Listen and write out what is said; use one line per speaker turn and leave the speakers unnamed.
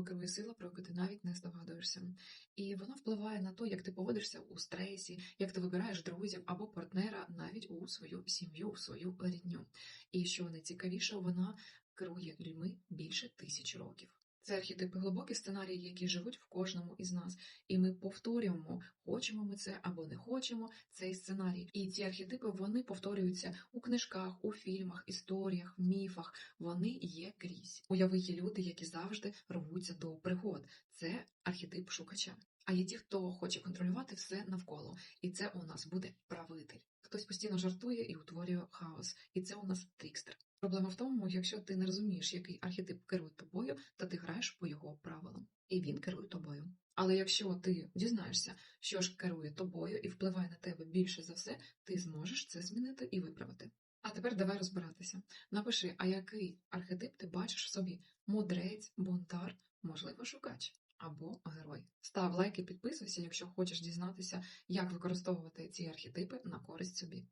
керує сила, про яку ти навіть не здогадуєшся. І воно впливає на те, як ти поводишся у стресі, як ти вибираєш друзів або партнера навіть у свою сім'ю, у свою рідню. І що найцікавіше, вона керує людьми більше тисяч років. Це архетипи глибокі сценарії, які живуть в кожному із нас, і ми повторюємо, хочемо ми це або не хочемо цей сценарій. І ці архетипи вони повторюються у книжках, у фільмах, історіях, міфах. Вони є крізь. Уяви є люди, які завжди рвуться до пригод. Це архетип шукача. А є ті, хто хоче контролювати все навколо, і це у нас буде правитель. Хтось постійно жартує і утворює хаос, і це у нас трікстер. Проблема в тому, якщо ти не розумієш, який архетип керує тобою, то ти граєш по його правилам, і він керує тобою. Але якщо ти дізнаєшся, що ж керує тобою і впливає на тебе більше за все, ти зможеш це змінити і виправити. А тепер давай розбиратися. Напиши, а який архетип ти бачиш в собі: мудрець, бунтар, можливо, шукач або герой. Став лайк і підписуйся, якщо хочеш дізнатися, як використовувати ці архетипи на користь собі.